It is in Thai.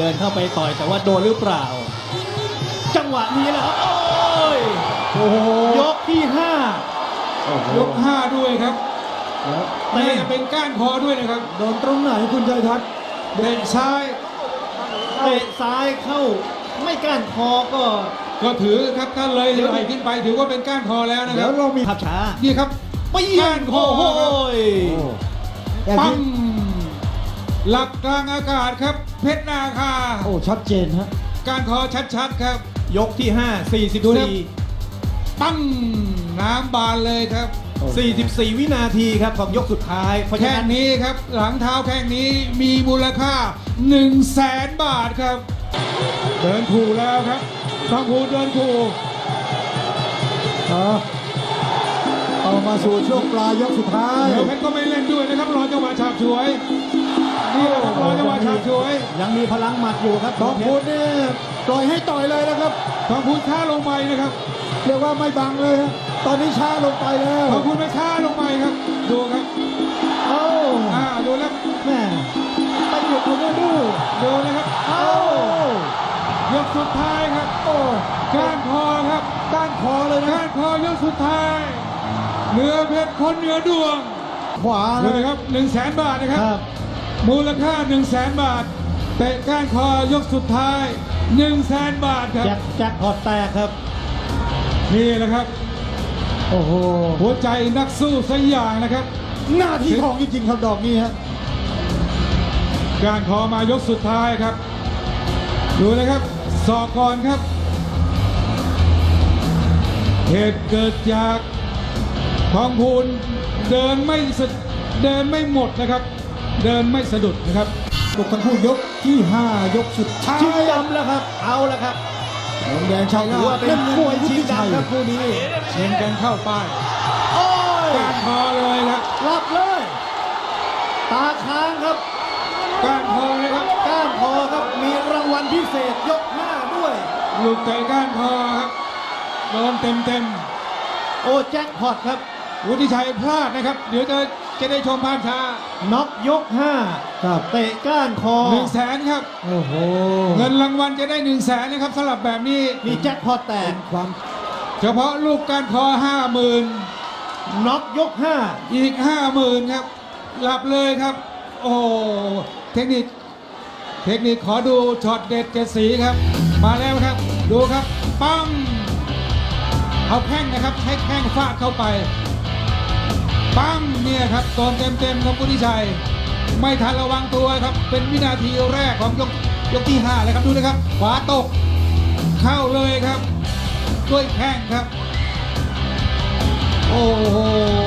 เดินเข้าไปต่อยแต่ว่าโดนหรือเปล่า จังหวะนี้แหละครับโอ้ยโอ้โหยกที่ห้าโอ้โหยกห้าด้วยครับแล้วแต่จะเป็นก้านคอด้วยนะครับ โดนตรงไหนคุณชัยทัศน์เดินซ้ายเตะซ้ายเข้าไม่ก้านคอก็ ก็ถือครับถ้าเลยไหลขึ้นไปถือว่าเป็นก้านคอแล้วนะคแล้รัวบเรามีภาพช้านี่ครับเปี้ยก้างนคอโอ้โหโอ้แต่ปัที่ง หลักกลางอากาศครับ เพชรนาคา โอ้ชัดเจนฮะก้านคอชัดๆครับ ยกที่ห้าดูนะ44 ปังน้ำบานเลยครับ 44 วินาทีครับของยกสุดท้าย เพราะฉะแค่นั้นนี้ครับ หลังเท้าแข้งนี้มีมูลค่า1 0 0 0 0แสนบาทครับ เดินถูแล้วครับต้องผูเดินถูเอาเอามาสู่ช่วงปลายยกสุดท้าย เดี๋ยวเพชรก็ไม่เล่นด้วยนะครับรอจังหวะฉาบฉวย นี่แหละครับรอจังหวะฉาบฉวย ยังมีพลังหมัดอยู่ครับทองพูนนี่ปล่อยให้ต่อยเลยนะครับทองพูนช้าลงไปนะครับ เรียกว่าไม่บังเลยฮะตอนนี้ช้าลงไปแล้วทองพูนไม่ช้าลงไปครับ ดูครับเอ้าอ่าดูแล้วแม่ไปหยุดตรงนี้ดูดูนะครับเอ้ายกสุดท้ายครับโอ้ก้านคอครับก้านคอเลยนะก้านคอยกสุดท้ายเหนือเพชรคนเหนือดวงขวาดูเลยนะครับหนึ่งแสนบาทนะครับครับ มูลค่า 1 0 0 0 0แสนบาท เตะก้านคอยกสุดท้าย 1 0 0 0 0แสนบาทครับ แจ็คแจ็คพอตแตกครับ นี่แหละครับ โอ้โห หัวใจนักสู้สักอย่างนะครับ หน้าที่ของจริงๆครับดอกนี้ฮะการคอมายกสุดท้ายครับ ดูนะครับสอกก่อนครับ เหตุเกิดจากทองพูนเดินไม่สะเดินไม่หมดนะครับ เดินไม่สะดุดนะครับตกทั้งคู่ยกที่ 5 ยกสุดท้ายชิงดำแล้วครับ เอาแล้วครับหงแดงชัยถืนาอว่าทเป็นเล่นมมววยยชิชิงงชัยดำครับคู่นี้เชียงกันเข้าป้ายโอ้ยการคอเลยครับรับเลย ตาค้างครับการคอเลยครับก้านคอครับมีรางวัลพิเศษยกห้าด้วยลูกเตะก้านคอครับโดนเต็มเต็มโอ้แจ็คพอตครับๆวุฒิชัยพลาดนะครับ เดี๋ยวจะ จะได้ชมภาพช้าน็อกยกห้าครับเตะก้านคอหนึ่งแสนครับ โอ้โห เงินรางวัลจะได้1นึ่งแสนนะครับสำหรับแบบนี้มีแจ็คพอตแตกความ เฉพาะลูกการคอห้าหมื่นน็อกยกห้าอีกห้าหมื่นครับ หลับเลยครับ โอ้เทคนิค เทคนิคขอดูช็อตเด็ดเจ็ดสีครับ มาแล้วครับ ดูครับ ปั้งเอาแข้งนะครับ ใช้แข้งฟาดเข้าไป ปั้มเนี่ยครับโดนเต็มๆครับพุทธิชัย ไม่ทันระวังตัวครับ เป็นวินาทีแรกของยกยกที่ห้าเลยครับดูนะครับ ขวาตก เข้าเลยครับ ด้วยแข้งครับ โอ้โห